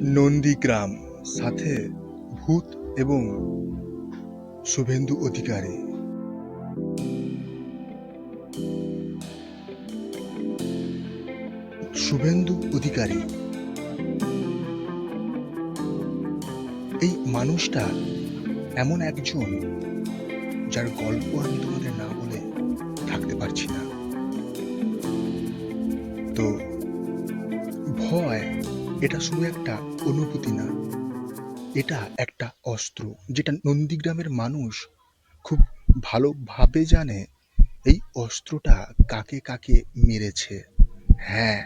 নন্দীগ্রাম, সাথে ভূত এবং শুভেন্দু অধিকারী। শুভেন্দু অধিকারী। এই মানুষটা এমন একজন যার গল্প আমি তোমাদের না বলে থাকতে পারছি না। এটা শুধু একটা অনুভূতি না, এটা একটা অস্ত্র যেটা নন্দীগ্রামের মানুষ খুব ভালোভাবে জানে এই অস্ত্রটা কাকে কাকে মেরেছে। হ্যাঁ।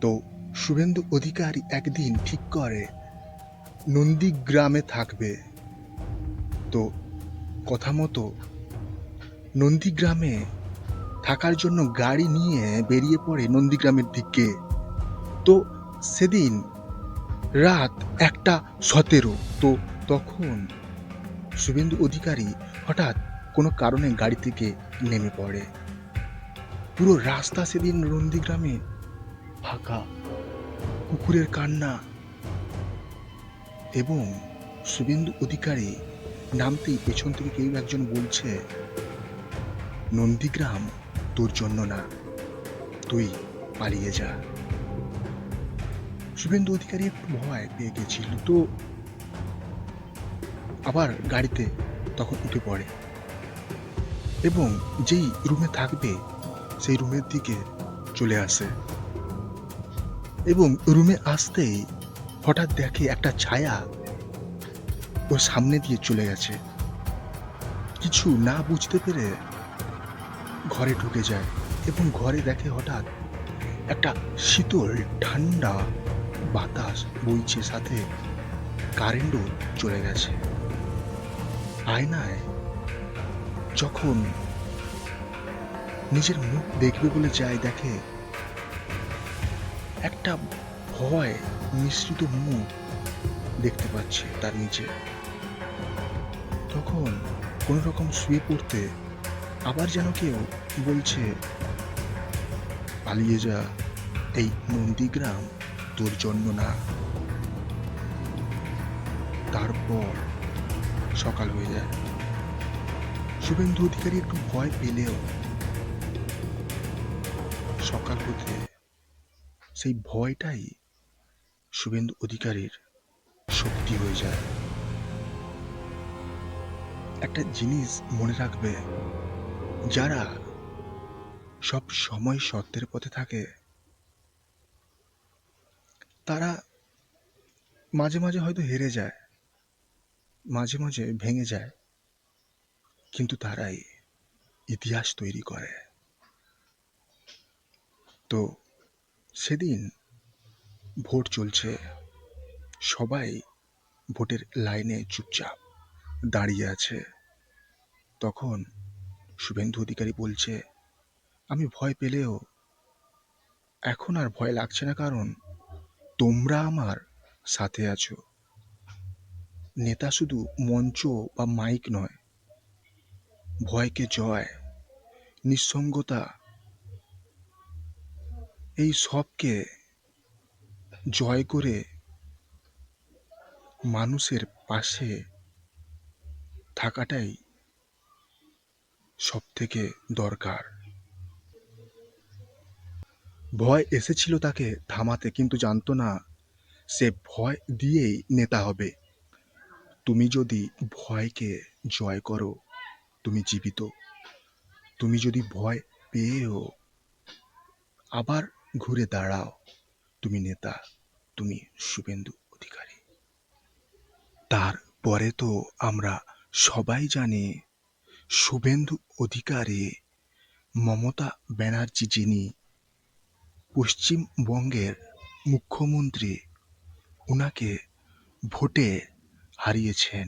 তো শুভেন্দু অধিকারী একদিন ঠিক করে নন্দীগ্রামে থাকবে। তো কথা মতো নন্দীগ্রামে থাকার জন্য গাড়ি নিয়ে বেরিয়ে পড়ে নন্দীগ্রামের দিকে। তো সেদিন রাত একটা সতেরো। তো তখন শুভেন্দু অধিকারী হঠাৎ কোনো কারণে গাড়ি থেকে নেমে পড়ে। পুরো রাস্তা সেদিন নন্দীগ্রামে ফাঁকা। কুকুরের কান্না এবং শুভেন্দু অধিকারী নামতেই পেছন থেকে কেউ একজন বলছে, নন্দীগ্রাম তোর জন্য না, তুই পালিয়ে যা। শুভেন্দু অধিকারী একটু ভয় পেয়ে গেছিল। তো আবার গাড়িতে তখন উঠে পড়ে। এবং যেই রুমে থাকবে, সেই রুমের দিকে চলে আসে। এবং রুমে আসতেই হঠাৎ দেখে একটা ছায়া ওর সামনে দিয়ে চলে গেছে। কিছু না বুঝতে পেরে ঘরে ঢুকে যায় এবং ঘরে দেখে হঠাৎ একটা শীতল ঠান্ডা বাতাস বইছে সাথে। কারেন্টও চলে গেছে। আয়নায় যখন নিজের মুখ দেখবে বলে যায়, দেখে একটা ভয় মিশ্রিত মুখ দেখতে পাচ্ছে তার নিচে। তখন কোনো রকম শুয়ে পড়তে আবার যেন কেউ বলছে, পালিয়ে যা, এই নন্দীগ্রাম তোর জন্য না তারপর সকাল হয়ে যায়। শুভেন্দু অধিকারী একটু ভয় পেলেও সকাল হতে সেই ভয়টাই শুভেন্দু অধিকারীর শক্তি হয়ে যায়। একটা জিনিস মনে রাখবে, যারা সব সময় সত্যের পথে থাকে তারা মাঝে মাঝে হয়তো হেরে যায়, মাঝে মাঝে ভেঙে যায়, কিন্তু তারাই ইতিহাস তৈরি করে। তো সেদিন ভোট চলছে, সবাই ভোটের লাইনে চুপচাপ দাঁড়িয়ে আছে। তখন শুভেন্দু অধিকারী বলছে, আমি ভয় পেলেও এখন আর ভয় লাগছে না কারণ তোমরা আমার সাথে আছো। নেতা শুধু মঞ্চ বা মাইক নয়, ভয়কে জয়, নিঃসঙ্গতা, এই সবকে জয় করে মানুষের পাশে থাকাটাই সব থেকে দরকার। ভয় এসেছিল তাকে থামাতে, কিন্তু জানতো না সে ভয় দিয়েই নেতা হবে। তুমি যদি ভয়কে জয় করো, তুমি জীবিত। তুমি যদি ভয় পেয়েও, আবার ঘুরে দাঁড়াও। তুমি নেতা, তুমি শুভেন্দু অধিকারী। তারপরে তো আমরা সবাই জানি, শুভেন্দু অধিকারী মমতা ব্যানার্জি যিনি পশ্চিমবঙ্গের মুখ্যমন্ত্রী ওনাকে ভোটে হারিয়েছেন।